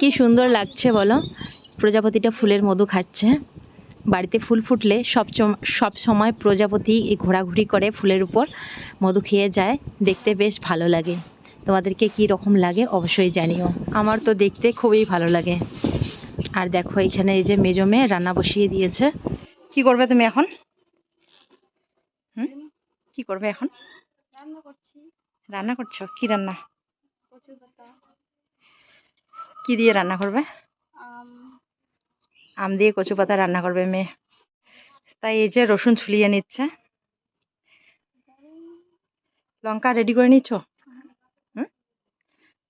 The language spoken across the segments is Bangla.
কি সুন্দর লাগছে বলো? প্রজাপতিটা ফুলের মধু খাচ্ছে। বাড়িতে ফুল ফুটলে সব সব সময় প্রজাপতি ঘোরাঘুরি করে ফুলের উপর মধু খেয়ে যায়। দেখতে বেশ ভালো লাগে। তোমাদেরকে কি রকম লাগে অবশ্যই জানিও। আমার তো দেখতে খুবই ভালো লাগে। আর দেখো এখানে এই যে মেজো মেয়ে রান্না বসিয়ে দিয়েছে। কি করবে তুমি এখন? হুম? কি করবে এখন? রান্না করছি। রান্না করছ? কি রান্না? কচু পাতা। কি দিয়ে রান্না করবে? আম। আম দিয়ে কচু পাতা রান্না করবে মেয়ে। তাই এই যে রসুন ছুলিয়ে নিচ্ছে। লঙ্কা রেডি করে নিচ্ছ?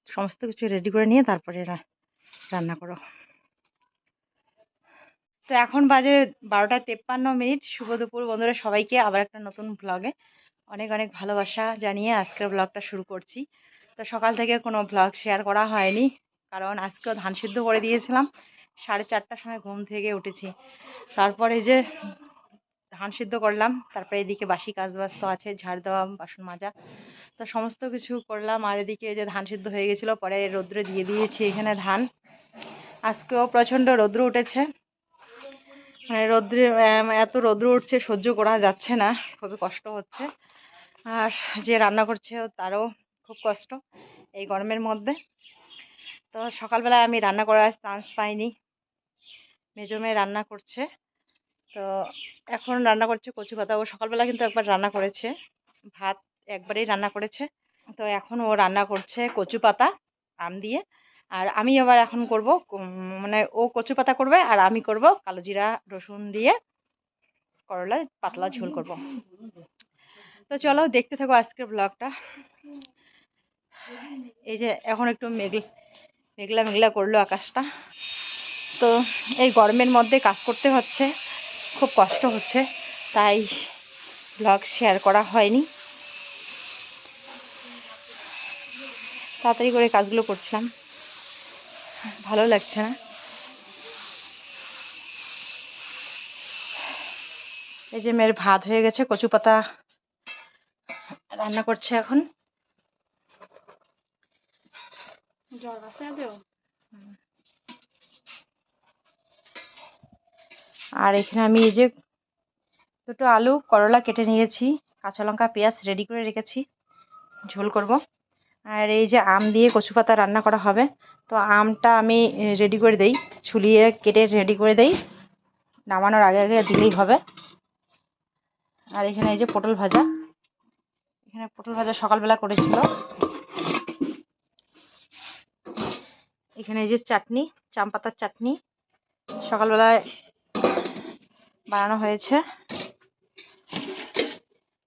সমস্ত কিছু রেডি করে নিয়ে তারপরে রান্না করো। তো এখন বাজে বারোটা তেপ্পান্ন মিনিট। শুভ দুপুর বন্ধুরা সবাইকে আবার একটা নতুন ব্লগে অনেক অনেক ভালোবাসা জানিয়ে আজকের ব্লগটা শুরু করছি। তো সকাল থেকে কোনো ব্লগ শেয়ার করা হয়নি। কারণ আজকেও ধান সিদ্ধ করে দিয়েছিলাম। সাড়ে চারটার সময় ঘুম থেকে উঠেছি। তারপরে যে ধান সিদ্ধ করলাম, তারপরে এদিকে বাসি কাজ বাজ তো আছে, ঝাড় দেওয়া, বাসন মাজা, তো সমস্ত কিছু করলাম। আর এদিকে যে ধান সিদ্ধ হয়ে গেছিল, পরে রৌদ্রে দিয়ে দিয়েছি এখানে ধান। আজকেও প্রচণ্ড রৌদ্র উঠেছে। মানে রৌদ্রে এত রৌদ্র উঠছে, সহ্য করা যাচ্ছে না, খুবই কষ্ট হচ্ছে। আর যে রান্না করছে তারও খুব কষ্ট এই গরমের মধ্যে। তো সকালবেলায় আমি রান্না করার চান্স পাইনি। মেজো মেয়ে রান্না করছে। তো এখন রান্না করছে কচু পাতা। ও সকালবেলা কিন্তু একবার রান্না করেছে। ভাত একবারেই রান্না করেছে। তো এখন ও রান্না করছে কচু পাতা, আম দিয়ে। আর আমি আবার এখন করব মানে ও কচু পাতা করবে আর আমি করব কালো জিরা, রসুন দিয়ে করলা, পাতলা ঝোল করব। তো চলো দেখতে থাকো আজকের ব্লগটা এই যে এখন একটু মেঘ মেঘলা মেঘলা করল আকাশটা। তো এই গরমের মধ্যে কাজ করতে হচ্ছে, খুব কষ্ট হচ্ছে, তাই ব্লগ শেয়ার করা হয়নি। তাড়াতাড়ি করে কাজগুলো করছিলাম। ভালো লাগছে না। এই যে মেয়ের ভাত হয়ে গেছে, কচু পাতা রান্না করছে এখন। জ্বর আছে আর এখানে আমি এই যে দুটো আলু, করলা কেটে নিয়েছি, কাঁচা লঙ্কা, পেঁয়াজ রেডি করে রেখেছি, ঝোল করব। আর এই যে আম দিয়ে কচু পাতা রান্না করা হবে, তো আমটা আমি রেডি করে দেই, ছুলিয়ে কেটে রেডি করে দেই, নামানোর আগে আগে দিলেই হবে। আর এখানে এই যে পটল ভাজা, এখানে পটল ভাজা সকালবেলা করেছিল এখানে যে চাটনি চাম পাতার চাটনি সকালবেলায় বানানো হয়েছে।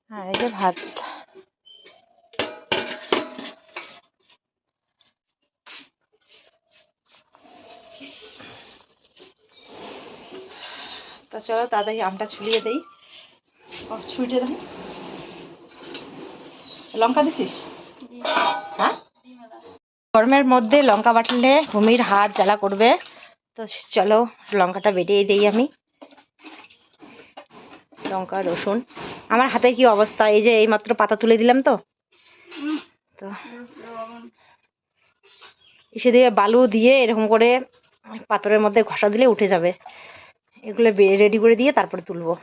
আর এই যে ভাত। তো চলো তাড়াতাড়ি আমটা ছুলিয়ে দেই। ছুটে দাও লঙ্কা দিছিস? হ্যাঁ গরমের মধ্যে লঙ্কা বাটলে ভূমির হাত জ্বালা করবে। তো চলো, লঙ্কাটা বেটেই দেই আমি। লঙ্কা, রসুন। আমার হাতে কি অবস্থা? এই যে এইমাত্র পাতা তুলে দিলাম তো। তো এসে দিয়ে বালু দিয়ে এরকম করে পাথরের মধ্যে ঘষা দিলে উঠে যাবে। এগুলো রেডি করে দিয়ে তারপরে তুলবো।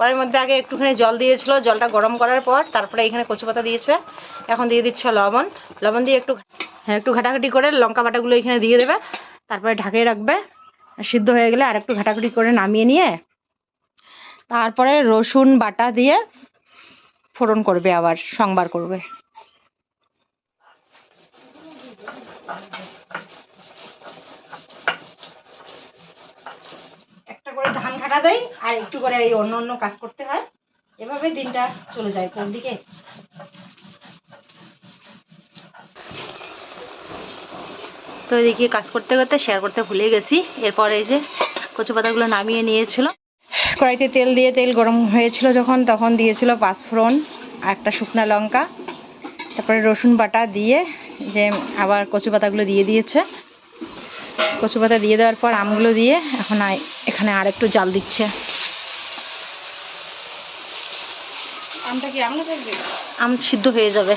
কড়াইয়ের মধ্যে আগে একটুখানি জল দিয়েছিল, জলটা গরম করার পর তারপরে এখানে কচু পাতা দিয়েছে। এখন দিয়ে দিচ্ছে লবণ। লবণ দিয়ে একটু হ্যাঁ একটু ঘাটাঘাটি করে লঙ্কা বাটাগুলো এখানে দিয়ে দেবে। তারপরে ঢাকিয়ে রাখবে। সিদ্ধ হয়ে গেলে আর একটু ঘাটাঘাটি করে নামিয়ে নিয়ে তারপরে রসুন বাটা দিয়ে ফোড়ন করবে আবার, সংবার করবে। ঘাটা দেয় আর একটু করে এই অন্য অন্য কাজ করতে হয়। এভাবে দিনটা চলে যায় কোন দিকে? তো এদিকে কাজ করতে করতে শেয়ার করতে ভুলে গেছি। এরপর এই যে কচু পাতাগুলো নামিয়ে নিয়েছিল। কড়াইতে তেল দিয়ে তেল গরম হয়েছিল যখন, তখন দিয়েছিল পাঁচফোড়ন আর একটা শুকনা লঙ্কা, তারপরে রসুন বাটা দিয়ে যে আবার কচু পাতাগুলো দিয়ে দিয়েছে। কচু পাতা দিয়ে দেওয়ার পর আমগুলো দিয়ে এখন এখানে আর একটু জাল দিচ্ছে। আমটা কি থাকবে? আম সিদ্ধ হয়ে যাবে।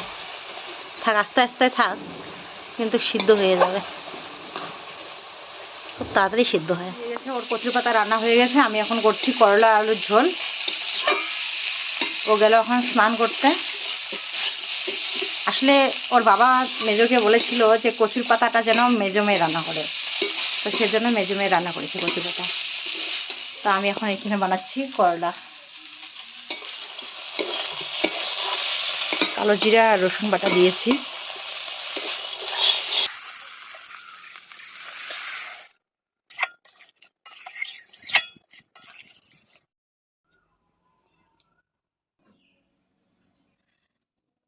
থাক আস্তে আস্তে থাক কিন্তু সিদ্ধ হয়ে যাবে। খুব তাড়াতাড়ি সিদ্ধ হয়। হয়ে গেছে ওর কচুর পাতা রান্না হয়ে গেছে আমি এখন করছি করলা আলুর ঝোল। ও গেল এখন স্নান করতে। আসলে ওর বাবা মেজোকে বলেছিল যে কচুর পাতাটা যেন মেজো মেয়ে রান্না করে। তো সেজন্য মেজো মেয়ে রান্না করেছে পাতা তো আমি এখন এখানে বানাচ্ছি করলা। কালো জিরা আর রসুন বাটা দিয়েছি।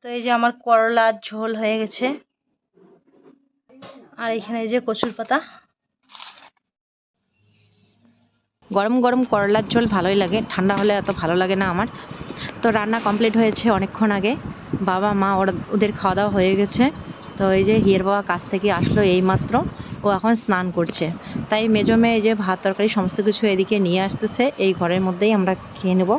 তো এই যে আমার করলার ঝোল হয়ে গেছে। আর এখানে এই যে কচুর পাতা। গরম গরম করলার ঝোল ভালোই লাগে, ঠান্ডা হলে এত ভালো লাগে না আমার। তো রান্না কমপ্লিট হয়েছে অনেকক্ষণ আগে। বাবা, মা, ওরা, ওদের খাওয়া দাওয়া হয়ে গেছে। তো এই যে হিয়ের বাবা কাছ থেকে আসলো এইমাত্র, ও এখন স্নান করছে। তাই মেজো মেয়ে যে ভাত তরকারি সমস্ত কিছু এদিকে নিয়ে আসতেছে, এই ঘরের মধ্যেই আমরা খেয়ে নেব।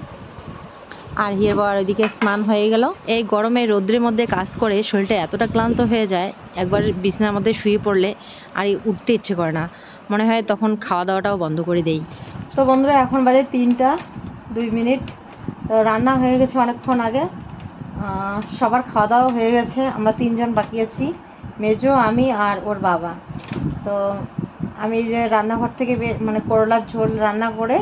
আর হিয়ের বাবার ওইদিকে স্নান হয়ে গেল। এই গরমে রৌদ্রের মধ্যে কাজ করে শরীরটা এতটা ক্লান্ত হয়ে যায়, একবার বিছানার মধ্যে শুয়ে পড়লে আর এই উঠতে ইচ্ছে করে না। মনে হয় তখন খাওয়া দাওয়াটাও বন্ধ করে দেই। তো বন্ধুরা, এখন বাজে তিনটা দুই মিনিট। তো রান্না হয়ে গেছে অনেকক্ষণ আগে। সবার খাওয়া দাওয়া হয়ে গেছে। আমরা তিনজন বাকি আছি, মেজো, আমি আর ওর বাবা। তো আমি যে রান্নাঘর থেকে মানে করলার ঝোল রান্না করে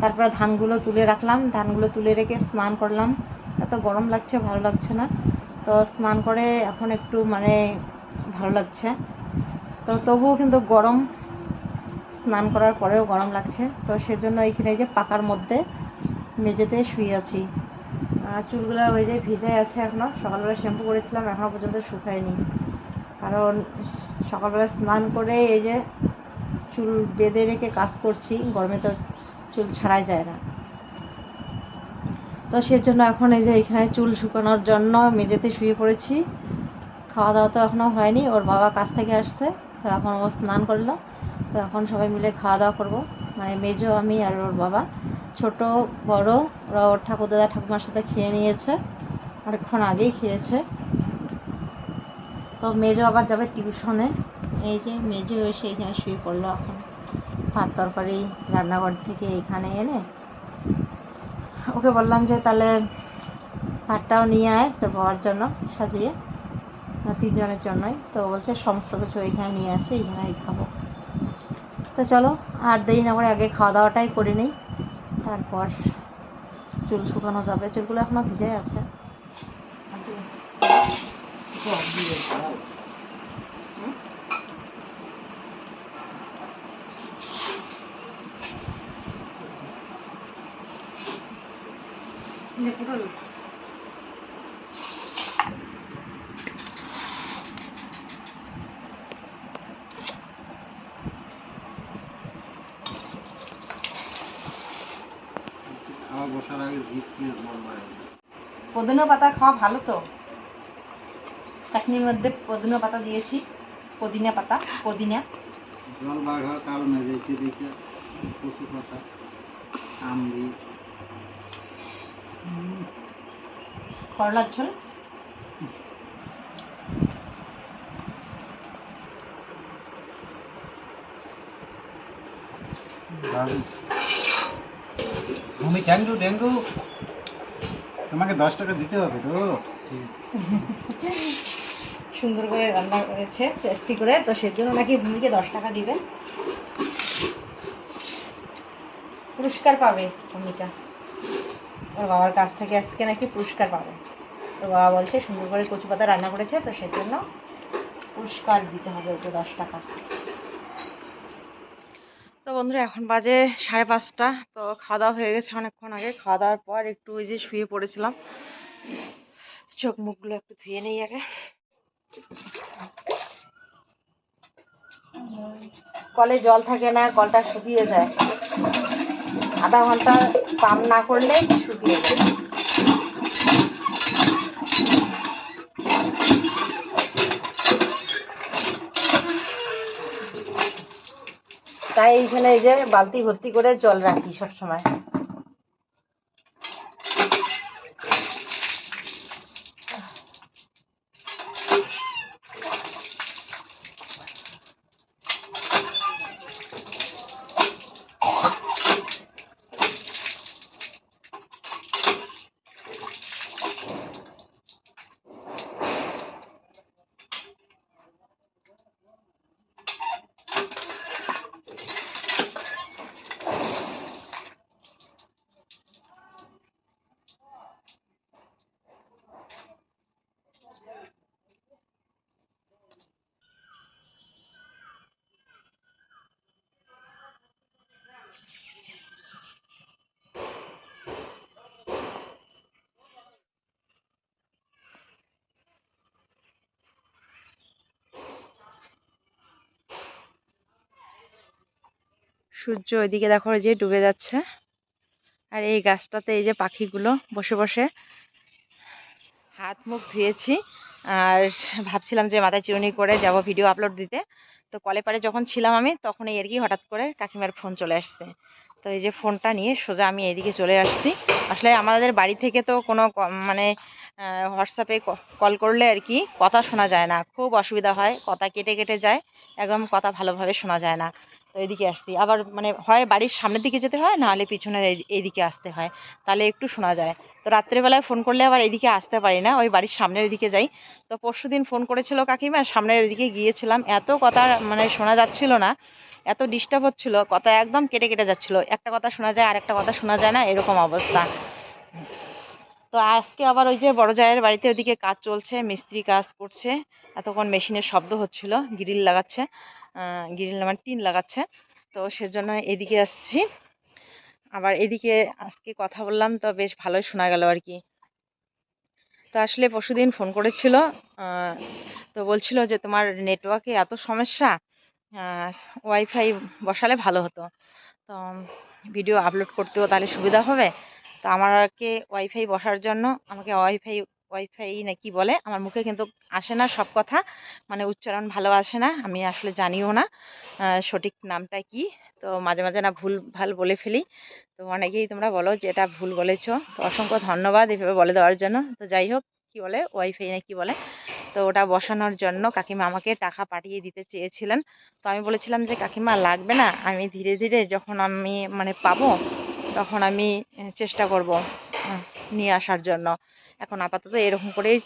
তারপরে ধানগুলো তুলে রাখলাম। ধানগুলো তুলে রেখে স্নান করলাম। এত গরম লাগছে, ভালো লাগছে না। তো স্নান করে এখন একটু মানে ভালো লাগছে। তো তবুও কিন্তু গরম স্নান করার পরেও গরম লাগছে। তো সেজন্য এইখানে এই যে পাকার মধ্যে মেঝেতে শুয়ে আছি। চুলগুলো ওই যে ভিজাই আছে এখনও। সকালবেলা শ্যাম্পু করেছিলাম, এখনও পর্যন্ত শুকায়নি। কারণ সকালবেলা স্নান করে এই যে চুল বেঁধে রেখে কাজ করছি, গরমে তো চুল ছাড়াই যায় না। তো সেজন্য এখন এই যে এখানে চুল শুকানোর জন্য মেঝেতে শুয়ে পড়েছি। খাওয়া দাওয়া তো এখনও হয়নি, ওর বাবা কাছ থেকে আসছে, তো এখন ও স্নান করল। তো এখন সবাই মিলে খাওয়া দাওয়া করব। মানে মেজো, আমি আর ওর বাবা। ছোট, বড়, ওরা ওর ঠাকুর দাদা ঠাকুমার সাথে খেয়ে নিয়েছে। অনেকক্ষণ আগেই খেয়েছে। তো মেজো আবার যাবে টিউশনে। এই যে মেজো এসে এখানে শুয়ে পড়ল এখন। ভাত তরকারি, রান্নাঘর থেকে এখানে এনে। ওকে বললাম যে তাহলে ভাতটাও নিয়ে আয় তোর বাবার জন্য সাজিয়ে। তিনজনের জন্যই। তো বলছে, সমস্ত কিছু এখানে নিয়ে আসে, এখানেই খাব। তো চলো, আর দেরি না করে আগে খাওয়া দাওয়াটাই করে নিই। তারপর চুল শুকানো যাবে। চুলগুলো এখনও ভিজে আছে। হুম? খাওয়া বসার আগে জিপ দিয়ে জল মারে পুদিনা পাতা খাওয়া ভালো তো? চাটনির মধ্যে পুদিনা পাতা দিয়েছি। পুদিনা পাতা পুদিনা। জল বার হওয়ার কারণে দেখে কচু পাতা আম দিই করলার ঝোল। ট্যাঙ্গু ট্যাঙ্গু তোমাকে দশ টাকা দিতে হবে তো। সুন্দর করে রান্না করেছে টেস্টি করে। তো সেজন্য নাকি ভূমিকে দশ টাকা দিবে পুরস্কার পাবে ভূমিকা। ওর বাবার কাছ থেকে আজকে নাকি পুরস্কার পাবে। তো বাবা বলছে সুন্দর করে কচু পাতা রান্না করেছে, তো সেজন্য পুরস্কার দিতে হবে ওকে দশ টাকা। তো বন্ধুরা, এখন বাজে সাড়ে পাঁচটা। তো খাওয়া দাওয়া হয়ে গেছে অনেকক্ষণ আগে। খাওয়া দাওয়ার পর একটু ওই যে শুয়ে পড়েছিলাম। চোখ মুখগুলো একটু ধুয়ে নেই আগে। কলে জল থাকে না, কলটা শুকিয়ে যায়। আধা ঘণ্টা পাম্প না করলে শুকিয়ে যায়। তাই এইখানে এই যে বালতি ভর্তি করে জল রাখি সবসময়। সূর্য ওইদিকে দেখো যে ডুবে যাচ্ছে। আর এই গাছটাতে এই যে পাখিগুলো বসে বসে হাত মুখ ধুয়েছি। আর ভাবছিলাম যে মাথায় চিরুনি করে যাব ভিডিও আপলোড দিতে। তো কলে পারে যখন ছিলাম আমি তখন এই আর কি হঠাৎ করে কাকিমার ফোন চলে আসছে। তো এই যে ফোনটা নিয়ে সোজা আমি এইদিকে চলে আসছি। আসলে আমাদের বাড়ি থেকে তো কোনো মানে হোয়াটসঅ্যাপে কল করলে আর কি কথা শোনা যায় না। খুব অসুবিধা হয়, কথা কেটে কেটে যায়, একদম কথা ভালোভাবে শোনা যায় না। তো এদিকে আসছি। আবার মানে হয় বাড়ির সামনের দিকে যেতে হয় নাহলে পিছনে এদিকে আসতে হয়। তাহলে একটু শোনা যায়। তো রাত্রেবেলায় ফোন করলে আবার এদিকে আসতে পারি না, ওই বাড়ির সামনের দিকে যাই। তো পরশু দিন ফোন করেছিল কাকিমা, সামনের দিকে গিয়েছিলাম। এত কথা মানে শোনা যাচ্ছিল না, এত ডিস্টার্ব হচ্ছিল, কথা একদম কেটে কেটে যাচ্ছিল। একটা কথা শোনা যায় আর একটা কথা শোনা যায় না, এরকম অবস্থা। তো আজকে আবার ওই যে বড় জায়ের বাড়িতে ওদিকে কাজ চলছে, মিস্ত্রি কাজ করছে। এতক্ষণ মেশিনের শব্দ হচ্ছিল, গ্রিল লাগাচ্ছে। গ্রিল মানে টিন লাগাচ্ছে। তো সেজন্য এদিকে আসছি। আবার এদিকে আজকে কথা বললাম, তো বেশ ভালোই শোনা গেল আর কি। তো আসলে পরশুদিন ফোন করেছিল তো বলছিল যে তোমার নেটওয়ার্কে এত সমস্যা ওয়াইফাই বসালে ভালো হতো। তো ভিডিও আপলোড করতেও তাহলে সুবিধা হবে। তো আমাকে ওয়াইফাই বসার জন্য আমাকে ওয়াইফাই ওয়াইফাই না কি বলে, আমার মুখে কিন্তু আসে না সব কথা। মানে উচ্চারণ ভালো আসে না, আমি আসলে জানিও না সঠিক নামটা কি। তো মাঝে মাঝে না ভুল, ভালো বলে ফেলি। তো অনেকেই তোমরা বলো যে এটা ভুল বলেছ। তো অসংখ্য ধন্যবাদ এভাবে বলে দেওয়ার জন্য। তো যাই হোক, কি বলে ওয়াইফাই না কি বলে। তো ওটা বসানোর জন্য কাকিমা আমাকে টাকা পাঠিয়ে দিতে চেয়েছিলেন। তো আমি বলেছিলাম যে, কাকিমা, লাগবে না। আমি ধীরে ধীরে যখন আমি মানে পাবো, তখন আমি চেষ্টা করব নিয়ে আসার জন্য। এখন আপাতত এরকম করেই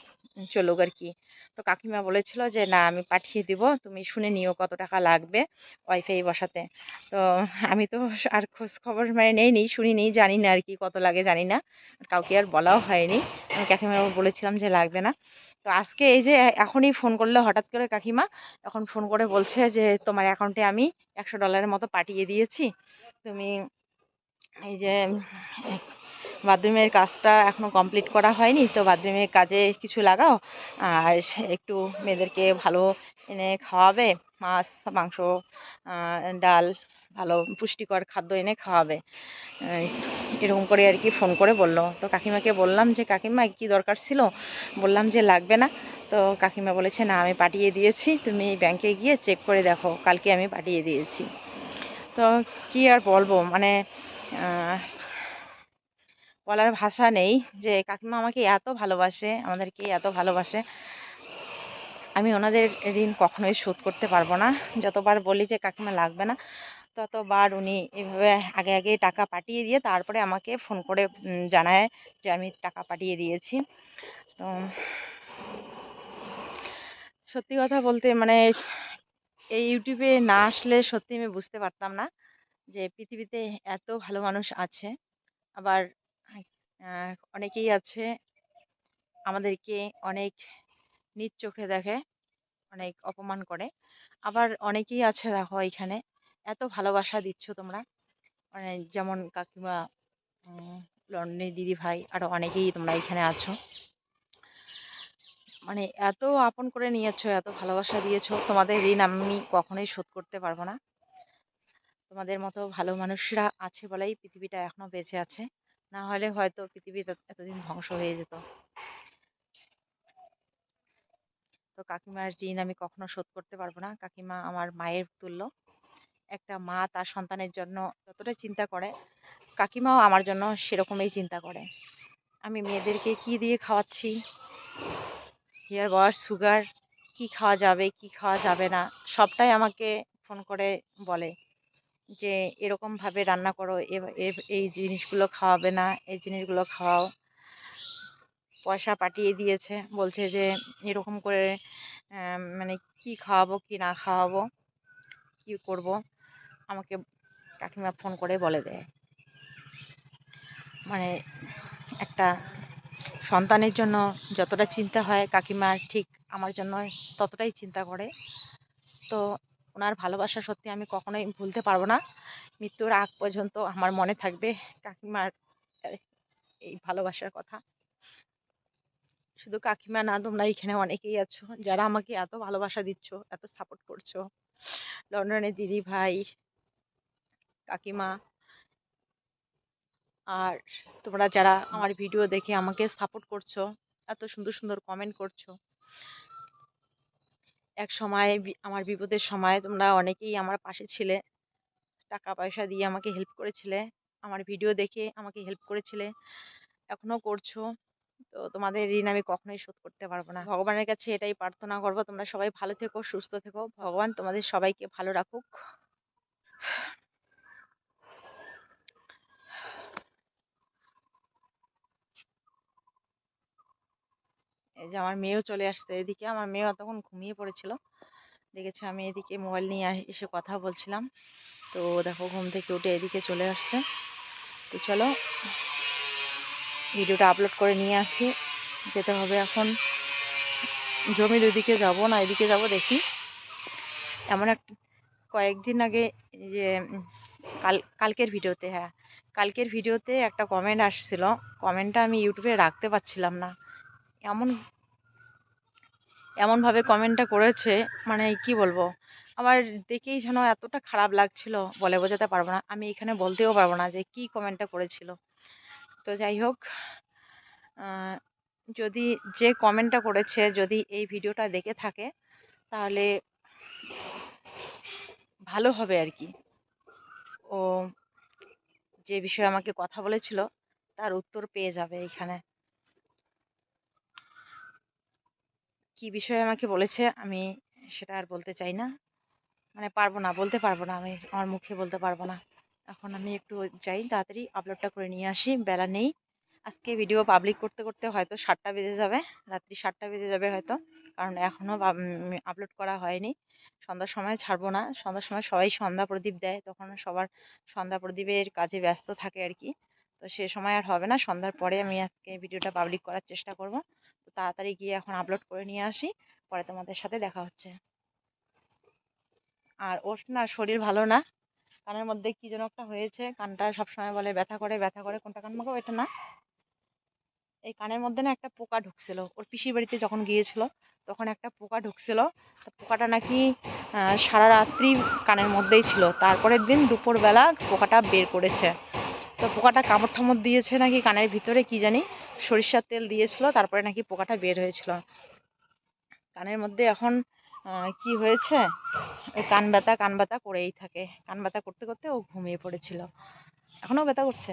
চলুক আর কি। তো কাকিমা বলেছিল যে, না, আমি পাঠিয়ে দিব, তুমি শুনে নিও কত টাকা লাগবে ওয়াইফাই বসাতে। তো আমি তো আর খোঁজ খবর মানে নেই নি শুনি নি জানি না আর কি কত লাগে, জানি না। কাউকে আর বলাও হয়নি। আমি কাকিমা বলেছিলাম যে, লাগবে না। তো আজকে এই যে এখনই ফোন করলে হঠাৎ করে কাকিমা এখন ফোন করে বলছে যে, তোমার অ্যাকাউন্টে আমি একশো ডলারের মতো পাঠিয়ে দিয়েছি। তুমি এই যে বাথরুমের কাজটা এখনও কমপ্লিট করা হয়নি, তো বাথরুমের কাজে কিছু লাগাও, আর একটু মেয়েদেরকে ভালো এনে খাওয়াবে, মাছ, মাংস ডাল, ভালো পুষ্টিকর খাদ্য এনে খাওয়াবে। এরকম করে আর কি ফোন করে বলল। তো কাকিমাকে বললাম যে, কাকিমা, কি দরকার ছিল? বললাম যে, লাগবে না। তো কাকিমা বলেছে, না, আমি পাঠিয়ে দিয়েছি, তুমি ব্যাংকে গিয়ে চেক করে দেখো, কালকে আমি পাঠিয়ে দিয়েছি। তো কি আর বলব মানে বলার ভাষা নেই যে, কাকিমা আমাকে এত ভালোবাসে, আমাদেরকে এত ভালোবাসে। আমি ওনাদের ঋণ কখনোই শোধ করতে পারব না। যতবার বলি যে, কাকিমা লাগবে না, ততবার উনি এভাবে আগে আগে টাকা পাঠিয়ে দিয়ে তারপরে আমাকে ফোন করে জানায় যে, আমি টাকা পাঠিয়ে দিয়েছি। তো সত্যি কথা বলতে মানে এই ইউটিউবে না আসলে সত্যি আমি বুঝতে পারতাম না যে, পৃথিবীতে এত ভালো মানুষ আছে। আবার অনেকেই আছে আমাদেরকে অনেক নিচ চোখে দেখে অনেক অপমান করে। আবার অনেকেই আছে দেখো এখানে এত ভালোবাসা দিচ্ছ তোমরা। মানে যেমন কাকিমা উম, লন্ডনের দিদি ভাই আরও অনেকেই তোমরা এখানে আছো। মানে এত আপন করে নিয়েছো এত ভালোবাসা দিয়েছ তোমাদের ঋণ আমি কখনোই শোধ করতে পারব না। তোমাদের মতো ভালো মানুষরা আছে বলেই পৃথিবীটা এখনও বেঁচে আছে। না হলে হয়তো পৃথিবী এতদিন ধ্বংস হয়ে যেত। তো কাকিমার ঋণ আমি কখনো শোধ করতে পারব না। কাকিমা আমার মায়ের তুল্য। একটা মা তার সন্তানের জন্য যতটা চিন্তা করে, কাকিমাও আমার জন্য সেরকমই চিন্তা করে। আমি মেয়েদেরকে কি দিয়ে খাওয়াচ্ছি? হেয়ার ওয়াশ সুগার কি খাওয়া যাবে, কি খাওয়া যাবে না? সবটাই আমাকে ফোন করে বলে। যে এরকমভাবে রান্না করো এই জিনিসগুলো খাওয়াবে না, এই জিনিসগুলো খাওয়াও। পয়সা পাঠিয়ে দিয়েছে, বলছে যে এরকম করে মানে কি খাওয়াবো, কি না খাওয়াবো, কি করব, আমাকে কাকিমা ফোন করে বলে দেয়। মানে একটা সন্তানের জন্য যতটা চিন্তা হয়, কাকিমা ঠিক আমার জন্য ততটাই চিন্তা করে। তো ওনার ভালোবাসা সত্যি আমি কখনোই ভুলতে পারব না। মৃত্যুর আগ পর্যন্ত আমার মনে থাকবে কাকিমার এই ভালোবাসার কথা। শুধু কাকিমা না, তোমরা এখানে অনেকেই আছো যারা আমাকে এত ভালোবাসা দিচ্ছ, এত সাপোর্ট করছ। লন্ডনের দিদি ভাই, কাকিমা আর তোমরা যারা আমার ভিডিও দেখে আমাকে সাপোর্ট করছ, এত সুন্দর সুন্দর কমেন্ট করছ। এক সময় আমার বিপদের সময় তোমরা অনেকেই আমার পাশে ছিলে। টাকা পয়সা দিয়ে আমাকে হেল্প করেছিলে। আমার ভিডিও দেখে আমাকে হেল্প করেছিলে। এখনও করছ। তো তোমাদের ঋণ আমি কখনোই শোধ করতে পারব না। ভগবানের কাছে এটাই প্রার্থনা করব, তোমরা সবাই ভালো থেকো, সুস্থ থেকো। ভগবান তোমাদের সবাইকে ভালো রাখুক। যে আমার মেয়েও চলে আসছে। এদিকে আমার মেয়েও তখন ঘুমিয়ে পড়েছিল। দেখেছে আমি এদিকে মোবাইল নিয়ে এসে কথা বলছিলাম। তো দেখো ঘুম থেকে উঠে এদিকে চলে আসছে। তো চলো ভিডিওটা আপলোড করে নিয়ে আসি। যেতে হবে এখন। জমির ওইদিকে যাব না, এদিকে যাব দেখি। এমন এক, কয়েকদিন আগে যে, কাল, কালকের ভিডিওতে হ্যাঁ কালকের ভিডিওতে একটা কমেন্ট আসছিল। কমেন্টটা আমি ইউটিউবে রাখতে পারছিলাম না। এমন এমনভাবে কমেন্টটা করেছে মানে কি বলব? আমার দেখেই যেন এতটা খারাপ লাগছিল, বলে বোঝাতে পারব না। আমি এখানে বলতেও পারব না যে কি কমেন্টটা করেছিল। তো যাই হোক যদি যে কমেন্টটা করেছে, যদি এই ভিডিওটা দেখে থাকে, তাহলে ভালো হবে আর কি। ও যে বিষয়ে আমাকে কথা বলেছিল, তার উত্তর পেয়ে যাবে এখানে। কি বিষয়ে আমাকে বলেছে, আমি সেটা আর বলতে চাই না। মানে পারব না, বলতে পারব না আমি, আমার মুখে বলতে পারব না। এখন আমি একটু যাই, তাড়াতাড়ি আপলোডটা করে নিয়ে আসি, বেলা নেই। আজকে ভিডিও পাবলিক করতে করতে হয়তো সাতটা বেজে যাবে, রাত্রি সাতটা বেজে যাবে হয়তো, কারণ এখনও আপলোড করা হয়নি। সন্ধ্যার সময় ছাড়বো না, সন্ধ্যার সময় সবাই সন্ধ্যা প্রদীপ দেয়, তখন সবার সন্ধ্যা প্রদীপের কাজে ব্যস্ত থাকে আর কি। তো সে সময় আর হবে না, সন্ধ্যার পরে আমি আজকে ভিডিওটা পাবলিক করার চেষ্টা করব। তাড়াতাড়ি গিয়ে এখন আপলোড করে নিয়ে আসি, পরে তোমাদের সাথে দেখা হচ্ছে। আর ওর না শরীর ভালো না, কানের মধ্যে কি যেন একটা হয়েছে, কানটা সবসময় বলে ব্যথা করে ব্যথা করে, কোনটা কান মাখাবো এটা না। এই কানের মধ্যে না একটা পোকা ঢুকছিল, ওর পিসির বাড়িতে যখন গিয়েছিল, তখন একটা পোকা ঢুকছিল পোকাটা নাকি সারা রাত্রি কানের মধ্যেই ছিল, তারপরের দিন দুপুরবেলা পোকাটা বের করেছে। তো পোকাটা কামড় ঠামড় দিয়েছে নাকি কানের ভিতরে, কি জানি। সরিষার তেল দিয়েছিল, তারপরে নাকি পোকাটা বের হয়েছিল। কানের মধ্যে এখন কি হয়েছে? ওই কান ব্যথা কান ব্যথা করেই থাকে। কান ব্যথা করতে করতে ও ঘুমিয়ে পড়েছিল। এখনও ব্যথা করছে?